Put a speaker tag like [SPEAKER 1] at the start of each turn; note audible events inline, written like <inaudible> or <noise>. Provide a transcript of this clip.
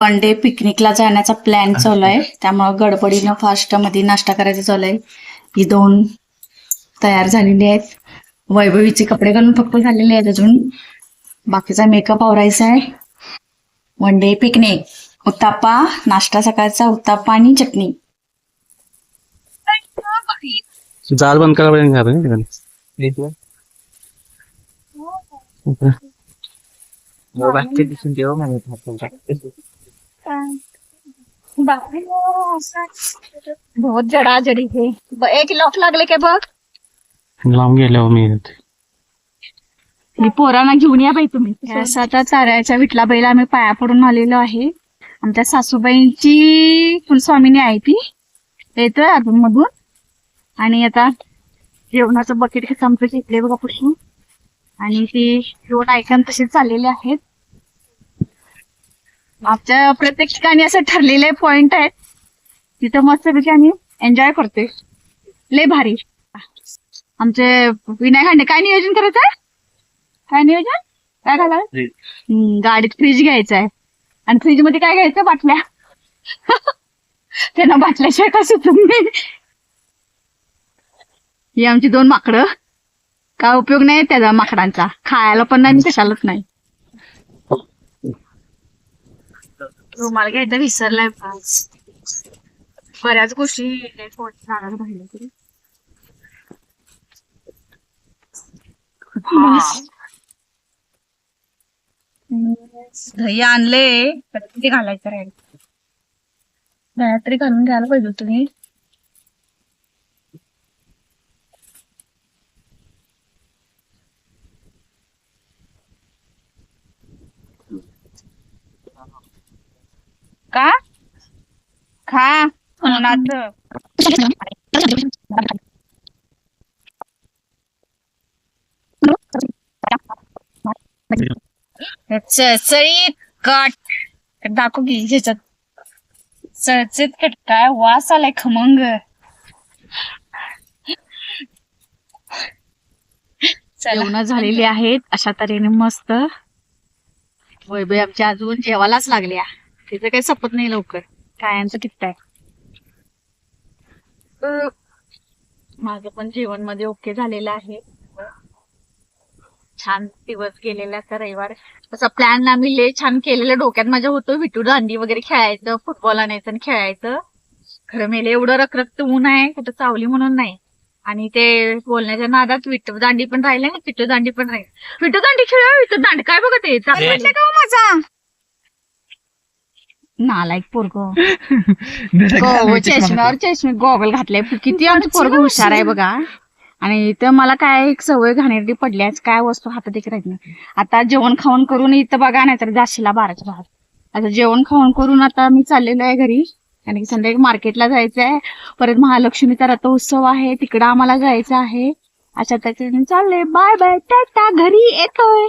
[SPEAKER 1] One day पिकनिकला जाण्याचा plan चालू आहे. त्यामुळं गडबडीनं फास्टमध्ये नाश्ता करायचा चालू आहे. ही दोन तयार झालेली आहेत. वैभवीचे कपडे घालून फक्त झालेले आहेत अजून. बाकीचा मेकअप आवरायचा आहे. वन डे पिकनिक उत्तापा नाश्ता सकाळचा उत्तापा आणि चटणी.
[SPEAKER 2] जाल बंद करा पाहिजे घरात, नाही का?
[SPEAKER 1] बहुत जडा जडी हे एक लॉक लागले काय बघ।
[SPEAKER 2] लांब गेल्यावर मी.
[SPEAKER 1] ही पोरांना घेऊन या बाई तुम्ही. असं आता चारायच्या विटला बैला आम्ही पाया पडून आलेलो आहे. आमच्या सासूबाईंची कुलस्वामिनी आहे ती. येतोय अधून मधून. आणि आता जेवणाचं बकेट हे संपलं घेतले बघा पुढे आणि ती दोन ऐकन तसेच चाललेले आहेत. आमच्या प्रत्येक ठिकाणी असं ठरलेले पॉइंट आहेत. तिथं मस्तपैकी आम्ही एन्जॉय करतोय. लय भारी. आमचे विनायक हांडे काय नियोजन करायचं आहे? काय नियोजन? काय घाला गाडीत फ्रीज घ्यायचा आहे आणि फ्रीजमध्ये काय घ्यायचं? बाटल्या. <laughs> त्यांना बाटल्याशिवाय का नाही ही आमची दोन माकडं. काय उपयोग नाही त्याचा माकडांचा. खायला पण नाही कशालाच नाही. रुमाल घ्यायचा विसरलाय पाच बऱ्याच गोष्टी तरी. दही आणले तर घालायचं राहील? दह्यात तरी घालून घ्यायला पाहिजे तुम्ही का? खा उन्हाचं. चळचळीत कट. दाखव की ह्याच्यात. चळचळीत कट काय? वास आलाय खमंग. जेवण झालेली आहेत. अशा तऱ्हेने मस्त. वैभव आमच्या अजून जेवायलाच लागल्या. तिचं काही सपत नाही लवकर. कायांचं किती आहे. माझं पण जेवणमध्ये ओके झालेलं आहे. छान दिवस गेलेला आता रविवार. तसा प्लॅन आम्ही लय छान केलेलं. डोक्यात माझ्या होतं विटू दांडी वगैरे खेळायचं फुटबॉल आणायचं आणि खेळायचं. खरं मेले एवढं रखरखत ऊन आहे कुठं चावली म्हणून नाही. आणि ते बोलण्याच्या नादात विटू दांडी पण राहिले आणि विटू दांडी पण राहील विटू दांडी खेळा विटू दांडी. काय बघत आहे? चांगलं वाटलं का हो माझा? नालायक पोरग. <laughs> चष्म्यावर चष्मे गॉगल घातले. किती आमचं पोरग हुशार आहे बघा. आणि इथं मला काय एक सवय घाणेरडी पडली आहे. काय वस्तू हातात एक राहत नाही. आता जेवण खाऊन करून इथं बघा नाही तर जाशीला बाराच्या बाहेर. आता जेवण खाऊन करून आता मी चाललेलो आहे घरी. आणि संध्याकाळी मार्केटला जायचं आहे परत महालक्ष्मीचा रथोत्सव आहे. तिकडं आम्हाला जायचं आहे. अशा त्याच्याने चाललंय. Bye bye. टाटा. घरी येतोय.